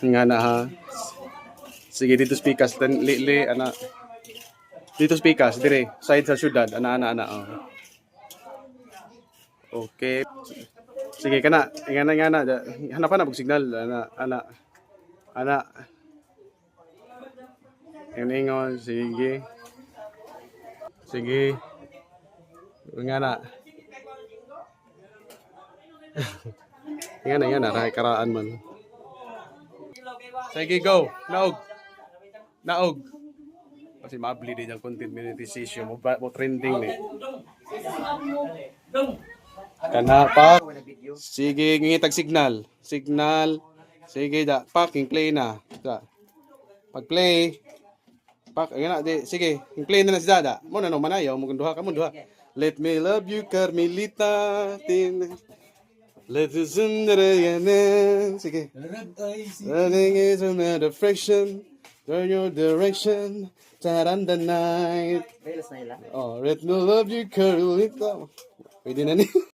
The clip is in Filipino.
Nga na ha. Sige, dito speakers. Then, li, li, ana. Dito speakers, dire. Side sa syudad. Ana, ana, ana. Oh. Okay. Sige, kana. Nga na, nga na. Hanap na, signal. Ana, ana. Ana. Ingon, sige. Sige. Nga na. Nga na, nga na. Karaan man. Sige, go. Naog. Naog. Kasi mabli din yung content monetization mo, mo trending ni. Kana pa. Sige, ngitag signal. Signal. Sige, da. Pak, play na. Da. Pag play. Pak, ayun na. Di, sige, play na na si Dada. Mo na no, manayaw. Mo duha ka mo duha. Let me love you, Carmelita. Tin. Let us Sige. Running is another fraction. Turn your direction. Taran the night. Oh, let me love you, Carmelita. Pwede na ni.